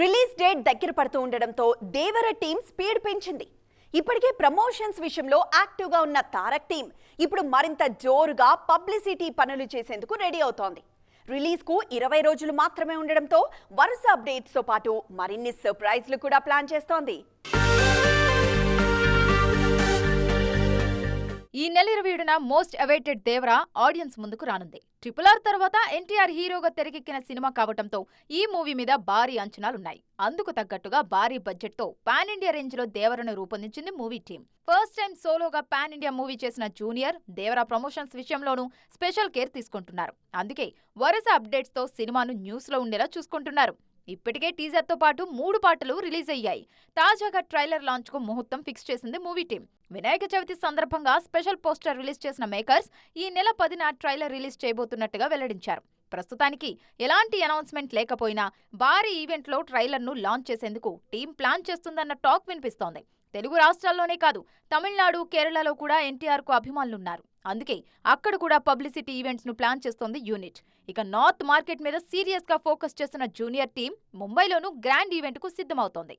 Release date దగ్గర పడుతూ ఉండడంతో దేవర టీం స్పీడ్ పెంచింది. ఇప్పటికే ప్రమోషన్స్ విషయంలో యాక్టివ్గా ఉన్న తారక్ టీం ఇప్పుడు మరింత జోరుగా పబ్లిసిటీ పనులు చేసేందుకు రెడీ అవుతోంది. రిలీజ్కు ఇరవై రోజులు మాత్రమే ఉండడంతో వరుస అప్డేట్స్తో పాటు మరిన్ని సర్ప్రైజ్లు కూడా ప్లాన్ చేస్తోంది. ఈ నెల ఇరవై ఏడున మోస్ట్ అవైటెడ్ దేవరా ఆడియన్స్ ముందుకు రానుంది. ట్రిపుల్ ఆర్ తర్వాత ఎన్టీఆర్ హీరోగా తెరకెక్కిన సినిమా కావటంతో ఈ మూవీ మీద భారీ అంచనాలున్నాయి. అందుకు తగ్గట్టుగా భారీ బడ్జెట్తో పాన్ ఇండియా రేంజ్లో దేవరను రూపొందించింది మూవీ టీం. ఫస్ట్ టైం సోలోగా పాన్ ఇండియా మూవీ చేసిన జూనియర్ దేవరా ప్రమోషన్స్ విషయంలోనూ స్పెషల్ కేర్ తీసుకుంటున్నారు. అందుకే వరుస అప్డేట్స్తో సినిమాను న్యూస్లో ఉండేలా చూసుకుంటున్నారు. ఇప్పటికే టీజర్తో పాటు మూడు పాటలు రిలీజ్ అయ్యాయి. తాజాగా ట్రైలర్ లాంచ్కు ముహూర్తం ఫిక్స్ చేసింది మూవీ టీం. వినాయక చవితి సందర్భంగా స్పెషల్ పోస్టర్ రిలీజ్ చేసిన మేకర్స్ ఈ నెల పదిన ట్రైలర్ రిలీజ్ చేయబోతున్నట్టుగా వెల్లడించారు. ప్రస్తుతానికి ఎలాంటి అనౌన్స్మెంట్ లేకపోయినా భారీ ఈవెంట్లో ట్రైలర్ను లాంచ్ చేసేందుకు టీం ప్లాన్ చేస్తుందన్న టాక్ వినిపిస్తోంది. తెలుగు రాష్ట్రాల్లోనే కాదు తమిళనాడు కేరళలో కూడా ఎన్టీఆర్కు అభిమానులున్నారు. అందుకే అక్కడ కూడా పబ్లిసిటీ ఈవెంట్స్ను ప్లాన్ చేస్తోంది యూనిట్. ఇక నార్త్ మార్కెట్ మీద సీరియస్గా ఫోకస్ చేస్తున్న జూనియర్ టీం ముంబైలోనూ గ్రాండ్ ఈవెంట్కు సిద్ధమవుతోంది.